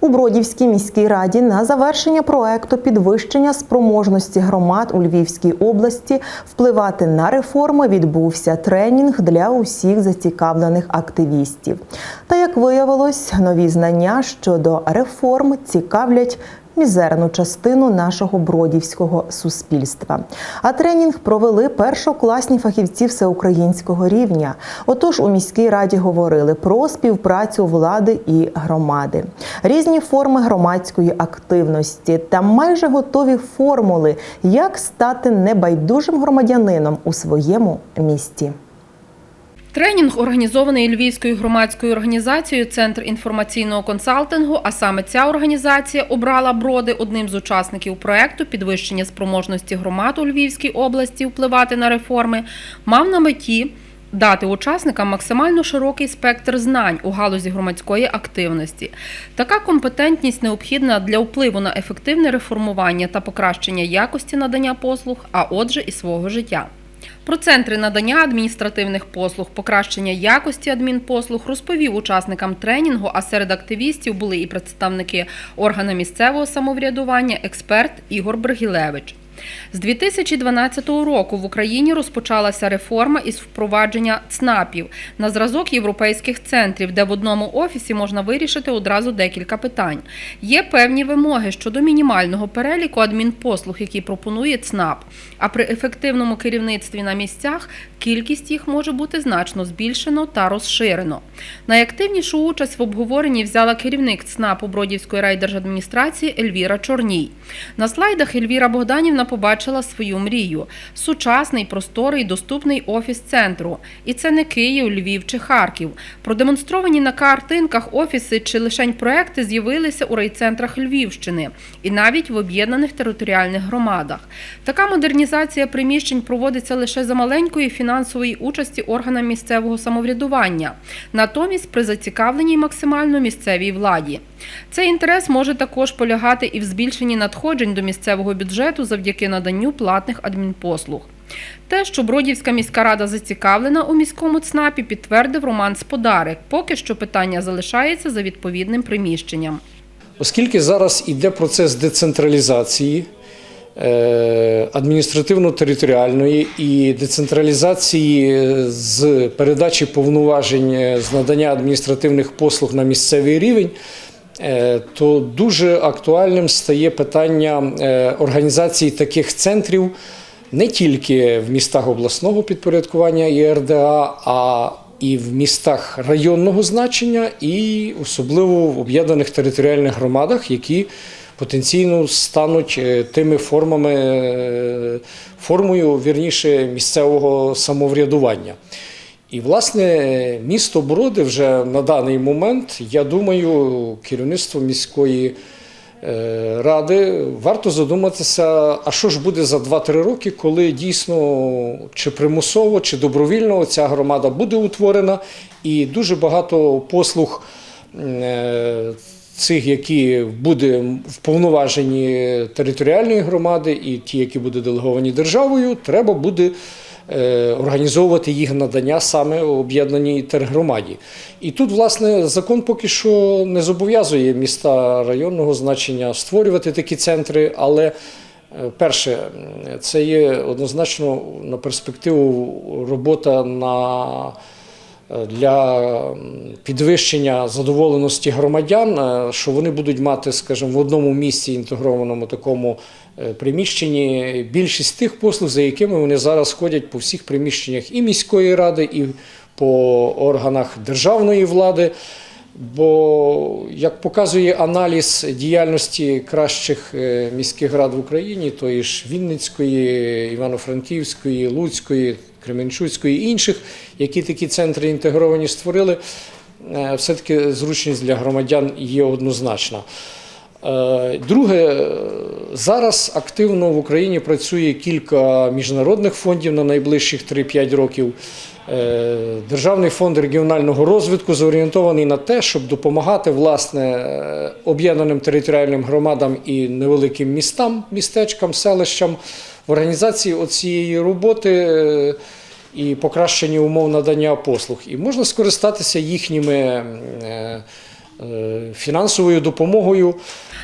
У Бродівській міській раді на завершення проекту підвищення спроможності громад у Львівській області впливати на реформи відбувся тренінг для усіх зацікавлених активістів. Та як виявилось, нові знання щодо реформ цікавлять мізерну частину нашого бродівського суспільства. А тренінг провели першокласні фахівці всеукраїнського рівня. Отож, у міській раді говорили про співпрацю влади і громади, різні форми громадської активності та майже готові формули, як стати небайдужим громадянином у своєму місті. Тренінг організований Львівською громадською організацією Центр інформаційного консалтингу, а саме ця організація обрала броди одним з учасників проекту підвищення спроможності громад у Львівській області впливати на реформи, мав на меті дати учасникам максимально широкий спектр знань у галузі громадської активності. Така компетентність необхідна для впливу на ефективне реформування та покращення якості надання послуг, а отже, і свого життя. Про центри надання адміністративних послуг, покращення якості адмінпослуг розповів учасникам тренінгу, а серед активістів були і представники органу місцевого самоврядування, експерт Ігор Бригілевич. З 2012 року в Україні розпочалася реформа із впровадження ЦНАПів на зразок європейських центрів, де в одному офісі можна вирішити одразу декілька питань. Є певні вимоги щодо мінімального переліку адмінпослуг, які пропонує ЦНАП. А при ефективному керівництві на місцях кількість їх може бути значно збільшено та розширено. Найактивнішу участь в обговоренні взяла керівник ЦНАПу Бродівської райдержадміністрації Ельвіра Чорній. На слайдах Ельвіра Богданівна побачила свою мрію сучасний, просторий, доступний офіс центру. І це не Київ, Львів чи Харків. Продемонстровані на картинках офіси чи лишень проекти з'явилися у райцентрах Львівщини і навіть в об'єднаних територіальних громадах. Така модернізація приміщень проводиться лише за маленької фінансової участі органам місцевого самоврядування, натомість при зацікавленій максимально місцевій владі. Цей інтерес може також полягати і в збільшенні надходжень до місцевого бюджету завдяки наданню платних адмінпослуг. Те, що Бродівська міська рада зацікавлена у міському ЦНАПі, підтвердив Роман Сподарик. Поки що питання залишається за відповідним приміщенням. Оскільки зараз йде процес децентралізації е, адміністративно-територіальної і децентралізації з передачі повноважень е, з надання адміністративних послуг на місцевий рівень, то дуже актуальним стає питання е, організації таких центрів не тільки в містах обласного підпорядкування і а і в містах районного значення, і особливо в об'єднаних територіальних громадах, які потенційно стануть е, тими формами, е, формою вірніше місцевого самоврядування. І, власне, місто Броди вже на даний момент, я думаю, керівництво міської е, ради варто задуматися, а що ж буде за 2-3 роки, коли дійсно чи примусово, чи добровільно ця громада буде утворена, і дуже багато послуг. е, Цих, які буде в повноваженні територіальної громади, і ті, які будуть делеговані державою, треба буде організовувати їх надання саме об'єднаній тергромаді. І тут, власне, закон поки що не зобов'язує міста районного значення створювати такі центри, але е, перше, це є однозначно на перспективу робота на для підвищення задоволеності громадян, е, що вони будуть мати, скажімо, в одному місці інтегрованому такому е, приміщенні більшість тих послуг, за якими вони зараз ходять по всіх приміщеннях і міської ради, і по органах державної влади. Бо, як показує аналіз діяльності кращих е, міських рад в Україні, тої ж Вінницької, Івано-Франківської, Луцької, Кременчуцької і інших, які такі центри інтегровані створили, е, все-таки зручність для громадян є однозначна. Е, Друге, е, зараз активно в Україні працює кілька міжнародних фондів на найближчих 3-5 років. Державний фонд регіонального розвитку зорієнтований на те, щоб допомагати власне об'єднаним територіальним громадам і невеликим містам, містечкам, селищам в організації оцієї роботи е, і покращенні умов надання послуг. І можна скористатися їхніми е, фінансовою допомогою.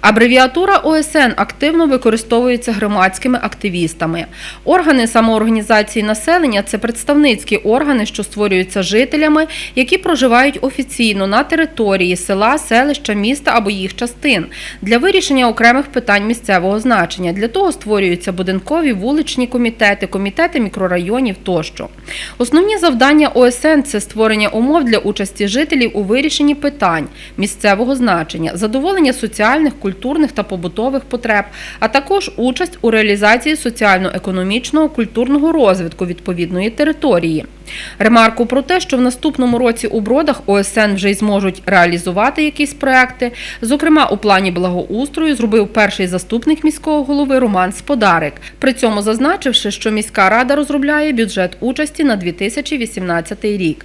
Абревіатура ОСН активно використовується громадськими активістами. Органи самоорганізації населення це представницькі органи, що створюються жителями, які проживають офіційно на території села, селища, міста або їх частин для вирішення окремих питань місцевого значення. Для того створюються будинкові вуличні комітети, комітети мікрорайонів тощо. Основні завдання ОСН це створення умов для участі жителів у вирішенні питань місцевого значення, задоволення соціальних, культурних та побутових потреб, а також участь у реалізації соціально-економічного культурного розвитку відповідної території. Ремарку про те, що в наступному році у бродах ОСН вже й зможуть реалізувати якісь проекти. Зокрема, у плані благоустрою зробив перший заступник міського голови Роман Сподарик. При цьому зазначивши, що міська рада розробляє бюджет участі на 2018 рік.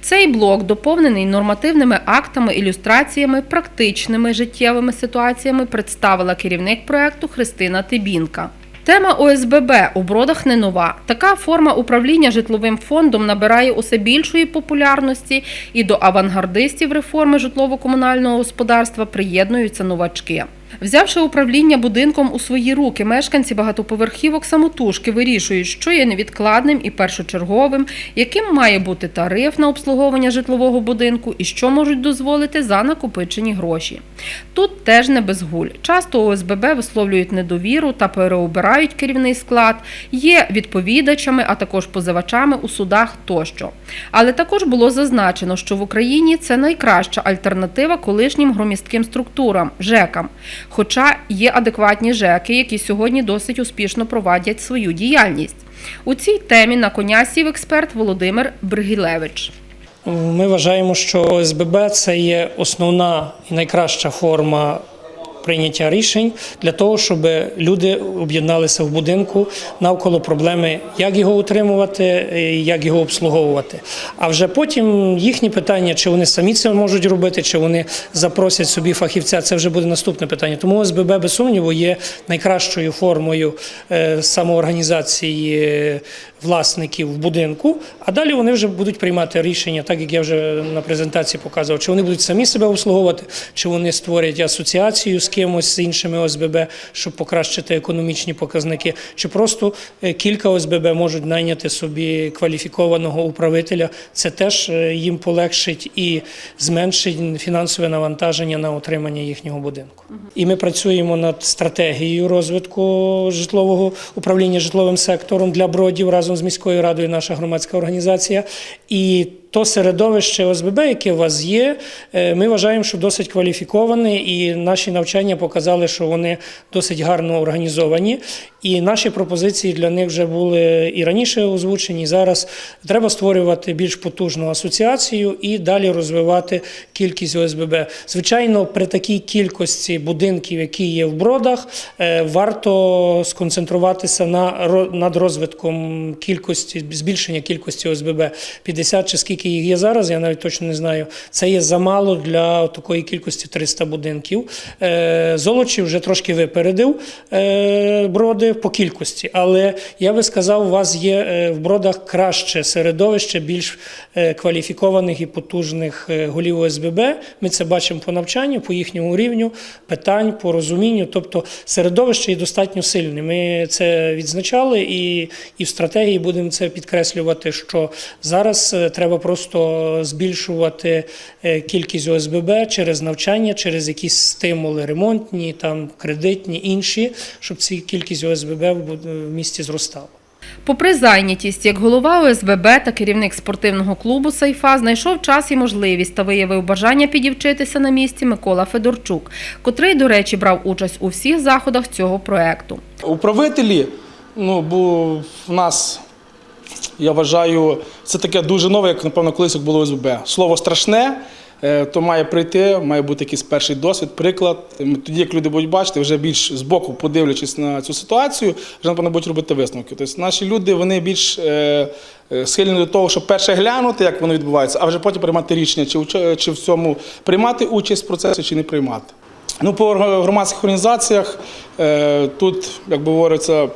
Цей блок доповнений нормативними актами, ілюстраціями, практичними життєвими ситуаціями представила керівник проекту Христина Тибінка. Тема ОСББ у бродах не нова. Така форма управління житловим фондом набирає усе більшої популярності, і до авангардистів реформи житлово-комунального господарства приєднуються новачки. Взявши управління будинком у свої руки, мешканці багатоповерхівок самотужки вирішують, що є невідкладним і першочерговим, яким має бути тариф на обслуговування житлового будинку і що можуть дозволити за накопичені гроші. Тут теж не без гуль. Часто ОСББ висловлюють недовіру та переобирають керівний склад, є відповідачами, а також позивачами у судах тощо. Але також було зазначено, що в Україні це найкраща альтернатива колишнім громістким структурам ЖЕКам. Хоча є адекватні ЖЕКи, які сьогодні досить успішно провадять свою діяльність. У цій темі на коня сів експерт Володимир Бригілевич. Ми вважаємо, що ОСББ це є основна і найкраща форма прийняття рішень для того, щоб люди об'єдналися в будинку навколо проблеми, як його утримувати, як його обслуговувати. А вже потім їхні питання, чи вони самі це можуть робити, чи вони запросять собі фахівця, це вже буде наступне питання. Тому ОСББ, без сумніву, є найкращою формою е, самоорганізації е, власників в будинку, а далі вони вже будуть приймати рішення, так як я вже на презентації показував, чи вони будуть самі себе обслуговувати, чи вони створять асоціацію з кимось з іншими ОСББ, щоб покращити економічні показники, чи просто е, кілька ОСББ можуть найняти собі кваліфікованого управителя. Це теж е, їм полегшить і зменшить фінансове навантаження на утримання їхнього будинку. І ми працюємо над стратегією розвитку житлового управління житловим сектором для бродів разом з міською радою, наша громадська організація. І то середовище ОСББ, яке у вас є, е, ми вважаємо, що досить кваліфіковане, і наші навчання показали, що вони досить гарно організовані. І наші пропозиції для них вже були і раніше озвучені. і Зараз треба створювати більш потужну асоціацію і далі розвивати кількість ОСББ. Звичайно, при такій кількості будинків, які є в бродах, е, варто сконцентруватися на над розвитком кількості збільшення кількості ОСББ. 50 чи скільки їх є зараз, я навіть точно не знаю. Це є замало для такої кількості 300 будинків. Е, Золочів вже трошки випередив е, броди по кількості, але я би сказав, у вас є е, в бродах краще середовище, більш кваліфікованих і потужних голів ОСББ. Ми це бачимо по навчанню, по їхньому рівню питань, по розумінню. Тобто середовище є достатньо сильне. Ми це відзначали і, і в стратегії будемо це підкреслювати, що зараз треба просто збільшувати е, кількість ОСББ через навчання, через якісь стимули ремонтні, там кредитні, інші, щоб ці кількість ОСББ в в місті зростала. Попри зайнятість, як голова ОСББ та керівник спортивного клубу Сайфа знайшов час і можливість та виявив бажання підівчитися на місці Микола Федорчук, котрий, до речі, брав участь у всіх заходах цього проекту. Управителі, ну, бо в нас, я вважаю, це таке дуже нове, як, напевно, колись було ОСББ. Слово страшне, е, то має прийти, має бути якийсь перший досвід, приклад. Тоді, як люди будуть бачити, вже більш збоку, подивлячись на цю ситуацію, вже, напевно, будуть робити висновки. Тобто наші люди вони більш е, е, схильні до того, щоб перше глянути, як воно відбувається, а вже потім приймати рішення, чи, чи в цьому приймати участь в процесі, чи не приймати. Ну, по громадських організаціях тут, як говориться,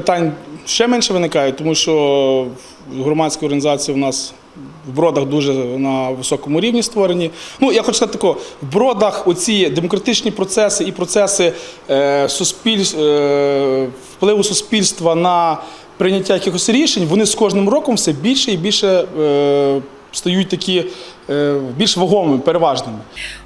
питань ще менше виникає, тому що громадські організації в нас в бродах дуже на високому рівні створені. Ну, я хочу сказати тако, в бродах оці демократичні процеси і процеси е, суспіль, е, впливу суспільства на прийняття якихось рішень, вони з кожним роком все більше і більше е, стають такі більш вагомими, переважними.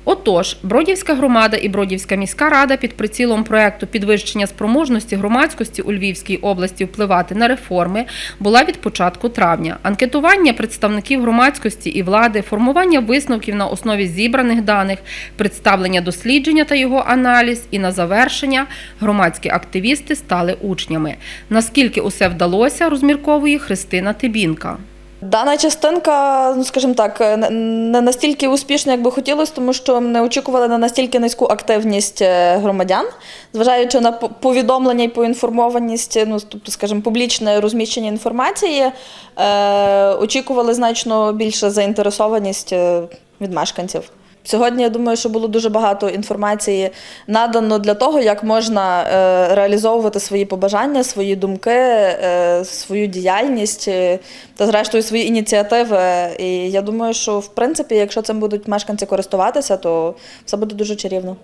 Отож, Бродівська громада і Бродівська міська рада під прицілом проекту підвищення спроможності громадськості у Львівській області впливати на реформи була від початку травня. Анкетування представників громадськості і влади, формування висновків на основі зібраних даних, представлення дослідження та його аналіз, і на завершення громадські активісти стали учнями. Наскільки усе вдалося, розмірковує Христина Тибінка. Дана частинка, ну скажімо так, не- не настільки успішна, як би хотілося, тому що не очікували на настільки низьку активність е, громадян, зважаючи на повідомлення і поінформованість, ну тобто, скажімо, публічне розміщення інформації, е, очікували значно більше заінтересованість е, від мешканців. Сьогодні я думаю, що було дуже багато інформації надано для того, як можна е, реалізовувати свої побажання, свої думки, е, свою діяльність е, та, зрештою, свої ініціативи. І я думаю, що в принципі, якщо цим будуть мешканці користуватися, то все буде дуже чарівно.